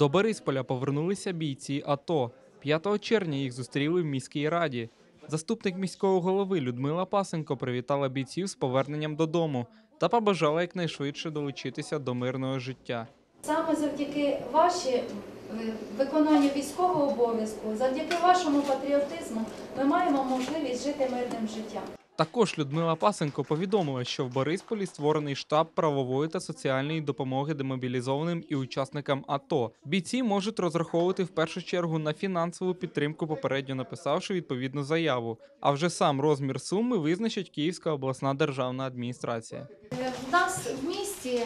До Борисполя повернулися бійці АТО. 5 червня їх зустріли в міській раді. Заступник міського голови Людмила Пасенко привітала бійців з поверненням додому та побажала якнайшвидше долучитися до мирного життя. Саме завдяки ваші е, виконанню військового обов'язку, завдяки вашому патріотизму, ми маємо можливість жити мирним життям. Також Людмила Пасенко повідомила, що в Борисполі створений штаб правової та соціальної допомоги демобілізованим і учасникам АТО. Бійці можуть розраховувати в першу чергу на фінансову підтримку, попередньо написавши відповідну заяву. А вже сам розмір суми визначить Київська обласна державна адміністрація. Е, В нас в місті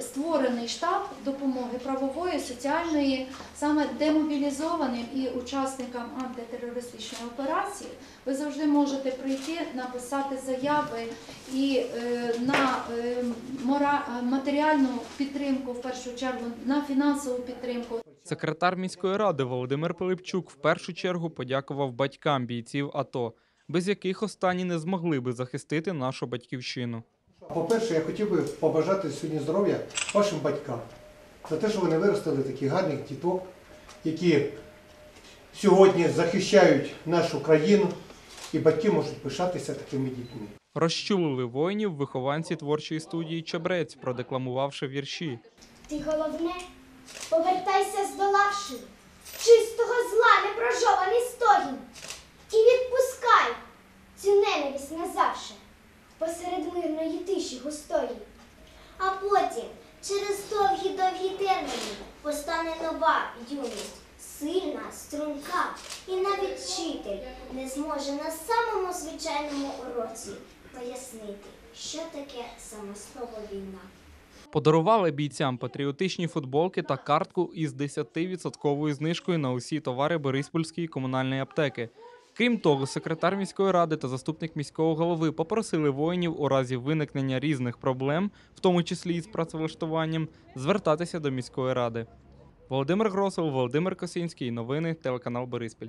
створений штаб допомоги правової, соціальної, саме демобілізованим і учасникам антитерористичної операції. Ви завжди можете прийти, написати заяви і е, на е, е, матеріальну підтримку, в першу чергу, на фінансову підтримку. Секретар міської ради Володимир Пилипчук в першу чергу подякував батькам бійців АТО, без яких останні не змогли би захистити нашу батьківщину. По-перше, я хотів би побажати сьогодні здоров'я вашим батькам за те, що вони виростили таких гарних діток, які сьогодні захищають нашу країну, і батьки можуть пишатися такими дітьми. Розчулили воїнів вихованці творчої студії Чебрець, продекламувавши вірші. Ти головне, повертайся здолавши чистого зла непрожований стогін тиші густої. А потім, через довгі-довгі терміни, постане нова юність, сильна, струнка, і навіть вчитель не зможе на самому звичайному уроці пояснити, що таке саме слово війна. Подарували бійцям патріотичні футболки та картку із 10% знижкою на усі товари Бориспольської комунальної аптеки. Крім того, секретар міської ради та заступник міського голови попросили воїнів у разі виникнення різних проблем, в тому числі із працевлаштуванням, звертатися до міської ради. Володимир Гросов, Володимир Косинський. Новини телеканал Бориспіль.